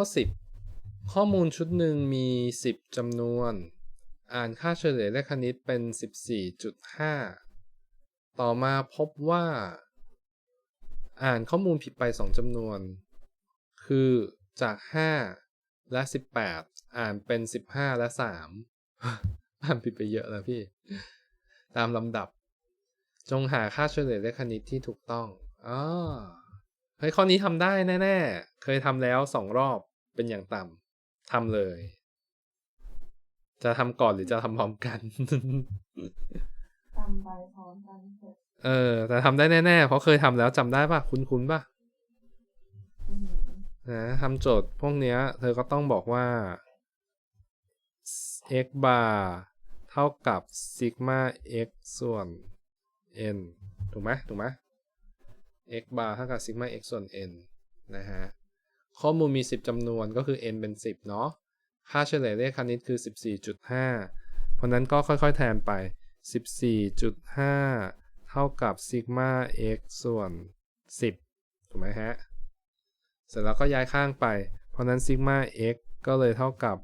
ข้อ 10 ข้อมูลชุดหนึ่งมี 10 จำนวน อ่านค่าเฉลี่ยเลขคณิตเป็น 14.5 ต่อมาพบว่า อ่านข้อมูลผิดไป 2จำนวน คือจาก 5 และ 18 อ่านเป็น 15 และ 3 อ่านผิดไปเยอะแล้วพี่ ตามลำดับ จงหาค่าเฉลี่ยเลขคณิตที่ถูกต้องอ๋อเฮ้ยข้อนี้ทำได้แน่ ๆ เคยทำแล้วสองรอบ เป็นอย่างต่ำทำเลย จะทำก่อนหรือจะทำพร้อมกันจำไปพร้อมกันเถอะเออ แต่ทำได้แน่ๆ เพราะเคยทำแล้วจำได้ปะคุ้นๆปะอืมนะทำโจทย์พวกเนี้ย เธอก็ต้องบอกว่า x bar เท่ากับ sigma x ส่วน n ถูกไหมถูกไหม x bar เท่ากับ sigma x ส่วน n นะฮะ ข้อมูลมี 10จำนวนก็คือ n เป็น 10 เนาะ ค่าเฉลี่ยเลขคณิตคือ 14.5 เพราะนั้นก็ค่อยๆแทนไป 14.5 เท่ากับ sigma x ส่วน 10 ถูกไหมฮะ เสร็จแล้วก็ย้ายข้างไป เพราะนั้น sigma x ก็เลยเท่ากับ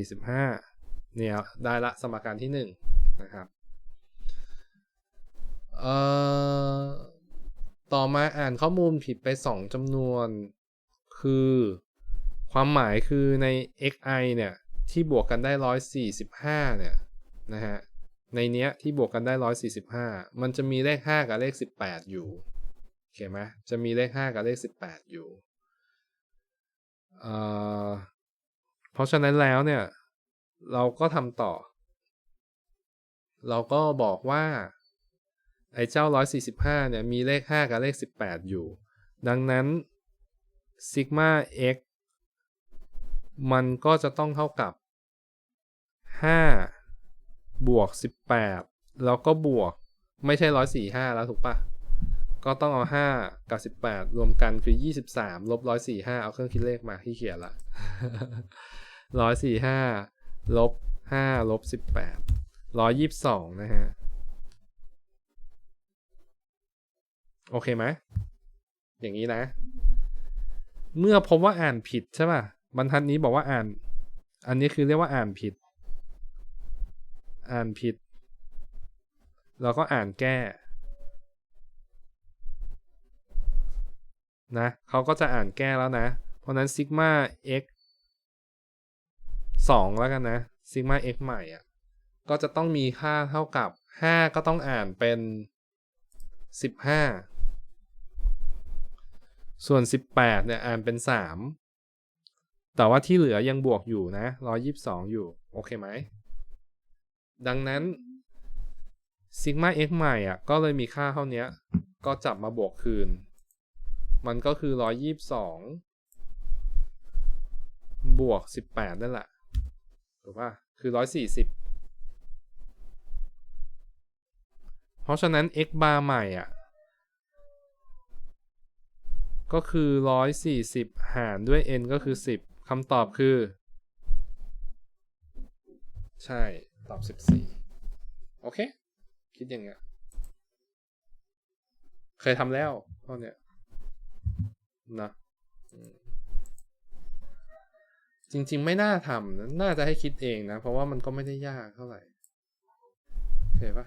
145 เนี่ย ได้ละสมการที่ 1 นะครับเอ่อต่อมาอ่านข้อมูลผิดไป 2จำนวน คือ ความหมายคือใน xi เนี่ย ที่บวกกันได้ 145 เนี่ย นะฮะ ในเนี้ยที่บวกกันได้ 145 มันจะมีเลข 5 กับเลข 18 อยู่โอเคไหมจะมีเลข 5 กับเลข 18 อยู่เอ่อเพราะฉะนั้นแล้วเนี่ย เราก็ทำต่อ เราก็บอกว่า ไอ้เจ้า 145 เนี่ย มีเลข 5 กับเลข 18 อยู่ ดังนั้น sigma x มันก็จะต้องเท่ากับ 5 บวก 18 แล้วก็บวกไม่ใช่ 145 แล้วถูกปะก็ต้องเอา 5 กับ 18 รวมกันคือ 23 ลบ 145 เอาเครื่องคิดเลขมาที่เขียนละ 145 ลบ 5 ลบ 18 122 นะฮะ โอเคไหมอย่างนี้นะ เมื่อพบว่าอ่านผิดใช่ป่ะบรรทัดนี้บอกว่าอ่าน อันนี้คือเรียกว่าอ่านผิด อ่านผิด เราก็อ่านแก้ นะเขาก็จะอ่านแก้แล้วนะ เพราะนั้นซิกมา x 2 แล้วกันนะซิกมา x ใหม่อะ ก็จะต้องมีค่าเท่ากับ 5 ก็ต้องอ่านเป็น 15 ส่วน 18เนี่ยอ่านเป็น 3 แต่ว่าที่เหลือยังบวกอยู่นะ 122 อยู่ โอเคไหม ดังนั้นซิกมา x ใหม่อะ ก็เลยมีค่าเท่านี้ ก็จับมาบวกคืน มันก็คือ 122 บวก 18 นั่นแหละถูกป่ะคือ 140 เพราะฉะนั้น x bar ใหม่อะ ก็คือ 140 หารด้วย n ก็คือ 10 คำตอบคือ ใช่ ตอบ 14 โอเค คิดอย่างเงี้ย เคยทำแล้วข้อเนี้ยนะจริง ๆ ไม่น่าทำน่าจะให้คิดเองนะ เพราะว่ามันก็ไม่ได้ยากเท่าไหร่โอเคปะ